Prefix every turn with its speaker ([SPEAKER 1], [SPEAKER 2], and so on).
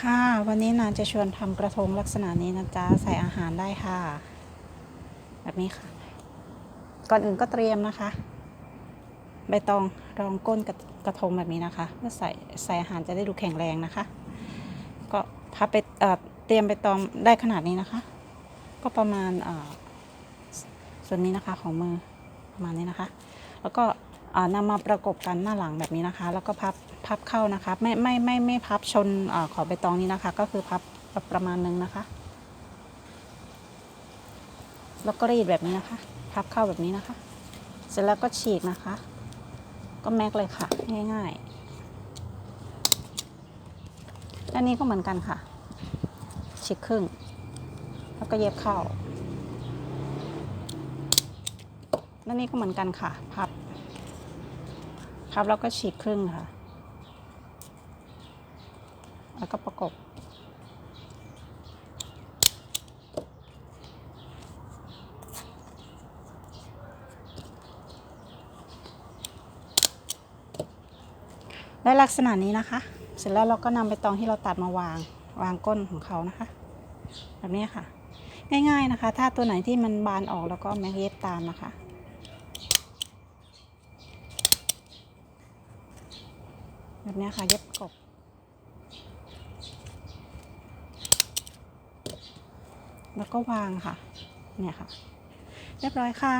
[SPEAKER 1] ค่ะวันนี้นานจะชวนทำกระทงลักษณะนี้นะจ๊ะใส่อาหารได้ค่ะ แบบนี้ค่ะ ก่อนอื่นก็เตรียมนะคะ ใบตองรองก้นกระกระทงแบบนี้นะคะเพื่อใส่ใส่อาหารจะได้ดูแข็งแรงนะคะ ก็พับไปเเตรียมใบตองได้ขนาดนี้นะคะ ก็ประมาณส่วนนี้นะคะของมือประมาณนี้นะคะ แล้วก็ นำมาประกบกันหน้าหลังแบบนี้นะคะ แล้วก็พับพับเข้านะคะ ไม่ไม่ไม่ไม่พับชนอขอบใบตองนี้นะคะ ก็คือพับประมาณนึงนะคะ แล้วก็รีดแบบนี้นะคะ พับเข้าแบบนี้นะคะ เสร็จแล้วก็ฉีกนะคะ ก็แม็กเลยค่ะ ง่ายๆด้านนี้ก็เหมือนกันค่ะฉีกครึ่ง แล้วก็เย็บเข้าด้านนี้ก็เหมือนกันค่ะ พับ พับแล้วก็ฉีกครึ่งค่ะ แล้วก็ประกบ ได้ลักษณะนี้นะคะ เสร็จแล้วเราก็นำใบตองที่เราตัดมาวาง วางก้นของเขานะคะ แบบนี้ค่ะ ง่ายๆนะคะ ถ้าตัวไหนที่มันบานออกแล้วก็แม็กเย็บตามนะคะ แบบนี้ค่ะเย็บกบ แล้วก็วางค่ะ เนี่ยค่ะ เรียบร้อยค่ะ